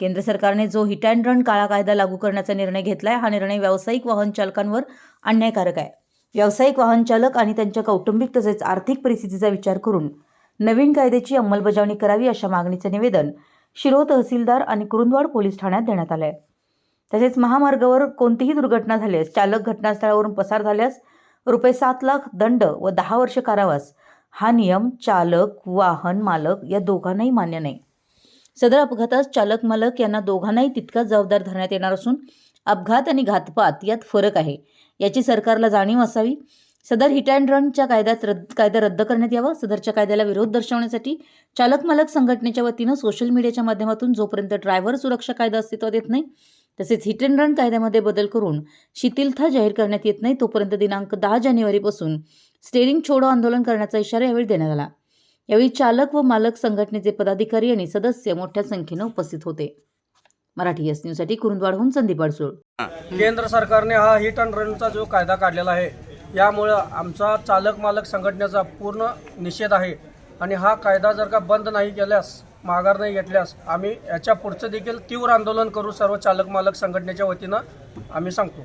केंद्र सरकारने जो हिट अँड रन काळा कायदा लागू करण्याचा निर्णय घेतलाय हा निर्णय व्यावसायिक वाहन चालकांवर अन्यायकारक आहे. व्यावसायिक वाहन चालक आणि त्यांच्या कौटुंबिक तसेच आर्थिक परिस्थितीचा विचार करून नवीन कायद्याची अंमलबजावणी करावी अशा मागणीचे निवेदन शिरो तहसीलदार आणि कुरुंदवाड पोलीस ठाण्यात देण्यात आलं आहे तसेच महामार्गावर कोणतीही दुर्घटना झाल्यास चालक घटनास्थळावरून पसार झाल्यास रुपये सात लाख दंड व दहा वर्ष कारावास हा नियम चालक वाहन मालक या दोघांनाही मान्य नाही. सदर अपघातात चालक मालक यांना दोघांनाही तितकाच जबाबदार धरण्यात येणार असून अपघात आणि घातपात यात फरक आहे. याची सरकारला जाणीव असावी. सदर हिट अँड रनच्या कायद्यात रद्द कायदा रद्द करण्यात यावा. सदरच्या कायद्याला विरोध दर्शवण्यासाठी चालक मालक संघटनेच्या वतीनं सोशल मीडियाच्या माध्यमातून जोपर्यंत ड्रायव्हर सुरक्षा कायदा अस्तित्वात येत नाही तसेच हिट अँड रन कायद्यामध्ये बदल करून शिथिलता जाहीर करण्यात येत नाही तोपर्यंत दिनांक दहा जानेवारीपासून स्टेरिंग छोडो आंदोलन करण्याचा इशारा यावेळी देण्यात आला. यावेळी चालक व मालक संघटनेचे पदाधिकारी आणि सदस्य मोठ्या संख्येनं उपस्थित होते. मराठी एस न्यूजसाठी कुरुंदवाडहून संदीप अडसूळ. केंद्र सरकारने हा हिट अँड रनचा जो कायदा काढलेला आहे यामुळं आमचा चालक मालक संघटनेचा पूर्ण निषेध आहे. आणि हा कायदा जर का बंद नाही केल्यास माघार नाही घेतल्यास आम्ही याच्या पुढचं देखील तीव्र आंदोलन करू सर्व चालक मालक संघटनेच्या वतीनं आम्ही सांगतो.